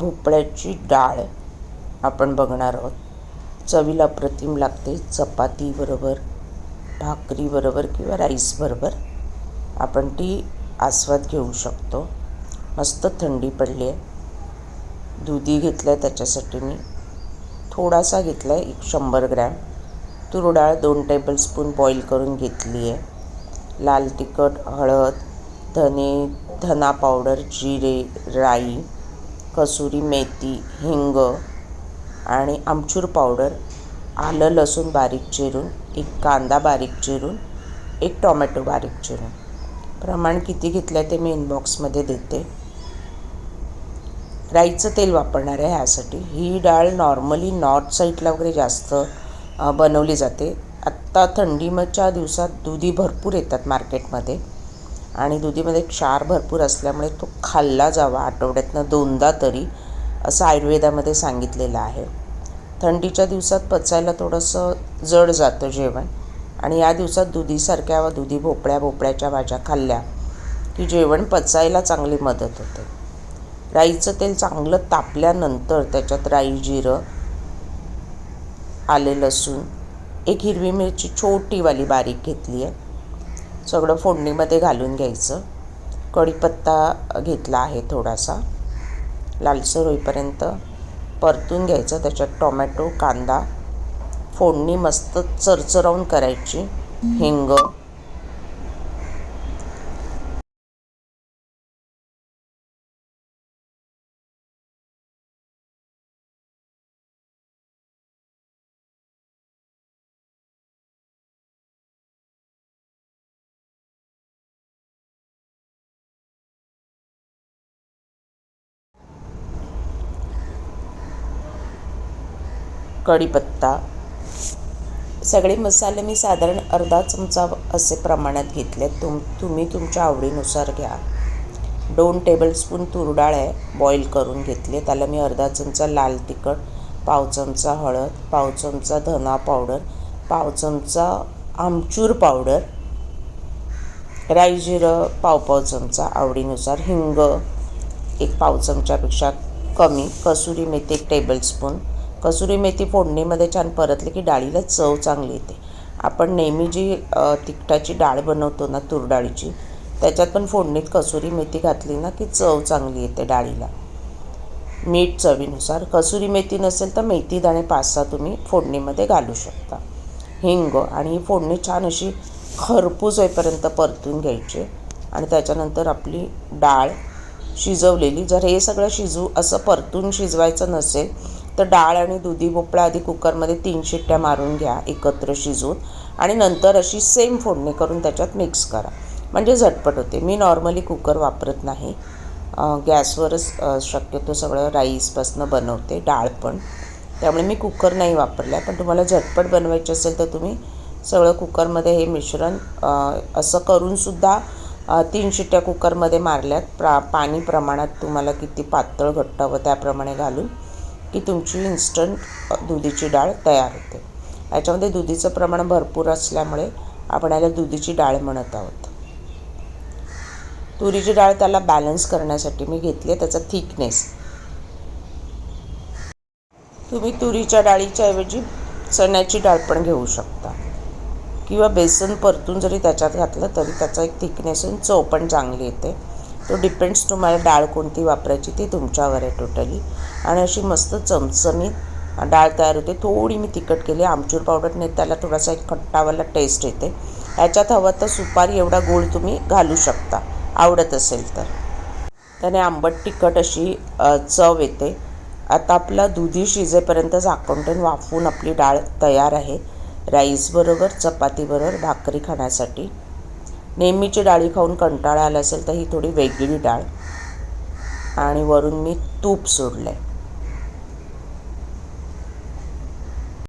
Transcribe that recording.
भोपळ्याची डाळ आपण बघणार आहोत. चवीला अप्रतिम लागते चपातीबरोबर भाकरीबरोबर किंवा राईसबरोबर आपण ती आस्वाद घेऊ शकतो. मस्त थंडी पडली आहे. दुधी घेतलं आहे त्याच्यासाठी मी. थोडासा घेतला आहे एक शंभर ग्रॅम. तूर डाळ दोन टेबलस्पून बॉईल करून घेतली आहे. लाल तिखट हळद धने धना पावडर जिरे राई कसुरी मेथी हिंग आणि आमचूर पावडर आलं लसूण बारीक चिरून एक कांदा बारीक चिरून एक टॉमॅटो बारीक चिरून. प्रमाण किती घेतलं आहे ते मी इनबॉक्समध्ये देते. राईचं तेल वापरणार आहे ह्यासाठी. ही डाळ नॉर्मली नॉर्थ साईडला वगैरे जास्त बनवली जाते. आत्ता थंडीच्या दिवसात दुधी भरपूर येतात मार्केटमध्ये आणि दुधीमध्ये क्षार भरपूर असल्यामुळे तो खाल्ला जावा आठवड्यातनं दोनदा तरी असं आयुर्वेदामध्ये सांगितलेलं आहे. थंडीच्या दिवसात पचायला थोडंसं जड जातं जेवण. आणि या दिवसात दुधीसारख्या व दुधी भोपळ्या भोपळ्याच्या भाज्या खाल्ल्या की जेवण पचायला चांगली मदत होते. राईचं तेल चांगलं तापल्यानंतर त्याच्यात राई जिरं आले लसूण एक हिरवी मिरची छोटीवाली बारीक घेतली आहे सगळं फोडणीमध्ये घालून घ्यायचं. कढीपत्ता घेतला आहे थोडासा. लालसर होईपर्यंत परतून घ्यायचं. त्याच्यात टोमॅटो कांदा फोडणी मस्त चरचरवून करायची. हिंग कढीपत्ता. सगळे मसाले मी साधारण अर्धा चमचा असे प्रमाणात घेतले. तुम तुम्ही तुमच्या आवडीनुसार घ्या. दोन टेबलस्पून तूर डाळ आहे बॉईल करून घेतले. त्याला मी अर्धा चमचा लाल तिखट पाव चमचा हळद पाव चमचा धना पावडर पाव चमचा आमचूर पावडर राई जिरं पाव पाव चमचा आवडीनुसार हिंग एक पाव चमच्यापेक्षा कमी कसुरी मेथी एक टेबलस्पून कसुरी मेथी फोडणीमध्ये छान परतली की डाळीला चव चांगली येते. आपण नेहमी जी तिखटाची डाळ बनवतो ना तूर डाळीची त्याच्यात पण फोडणीत कसुरी मेथी घातली ना की चव चांगली येते डाळीला. मीठ चवीनुसार. कसुरी मेथी नसेल तर मेथी दाणे पाच सहा तुम्ही फोडणीमध्ये घालू शकता. हिंग आणि ही फोडणी छान अशी खरपूस होईपर्यंत परतून घ्यायची आणि त्याच्यानंतर आपली डाळ शिजवलेली. जर हे सगळं शिजू असं परतून शिजवायचं नसेल तर डाळ आणि दुधी भोपळा आधी कुकरमध्ये तीन शिट्ट्या मारून घ्या एकत्र शिजवून. आणि नंतर अशी सेम फोडणी करून त्याच्यात मिक्स करा. म्हणजे झटपट होते. मी नॉर्मली कुकर वापरत नाही. गॅसवरच शक्यतो सगळं राईसपासनं बनवते डाळ पण. त्यामुळे मी कुकर नाही वापरला पण तुम्हाला झटपट बनवायची असेल तर तुम्ही सगळं कुकरमध्ये हे मिश्रण असं करूनसुद्धा तीन शिट्ट्या कुकरमध्ये मारल्यात. प्रा पाणी प्रमाणात तुम्हाला किती पातळ घट्ट हवं त्याप्रमाणे घालून. की तुमची इन्स्टंट दुधीची डाळ तयार होते. याच्यामध्ये दुधीचं प्रमाण भरपूर असल्यामुळे आपण याला दुधीची डाळ म्हणत आहोत. तुरीची डाळ त्याला बॅलन्स करण्यासाठी मी घेतली आहे त्याचा थिकनेस तुम्ही तुरीच्या डाळीच्या ऐवजी चण्याची डाळ पण घेऊ शकता. किंवा बेसन परतून जरी त्याच्यात घातलं तरी त्याचा एक थिकनेस आणि चव पण चांगली येते. तो डिपेंड्स तुम्हाला डाळ कोणती वापरायची ती तुमच्यावर आहे टोटली आणि अशी मस्त चमचमीत डाळ तयार होते. थोडी मी तिखट केली आमचूर पावडरने त्याला थोडासा एक खट्टावाला टेस्ट येते. ह्याच्यात हवं तर सुपारी एवढा गोळ तुम्ही घालू शकता. आवडत असेल तर. त्याने आंबट तिखट अशी चव येते. आता आपला दुधी शिजेपर्यंत झाकण वाफवून आपली डाळ तयार आहे. राईसबरोबर चपातीबरोबर भाकरी खाण्यासाठी. नेहमीची डाळी खाऊन कंटाळा आला असेल तर ही थोडी वेगळी डाळ. आणि वरून मी तूप सोडलं आहे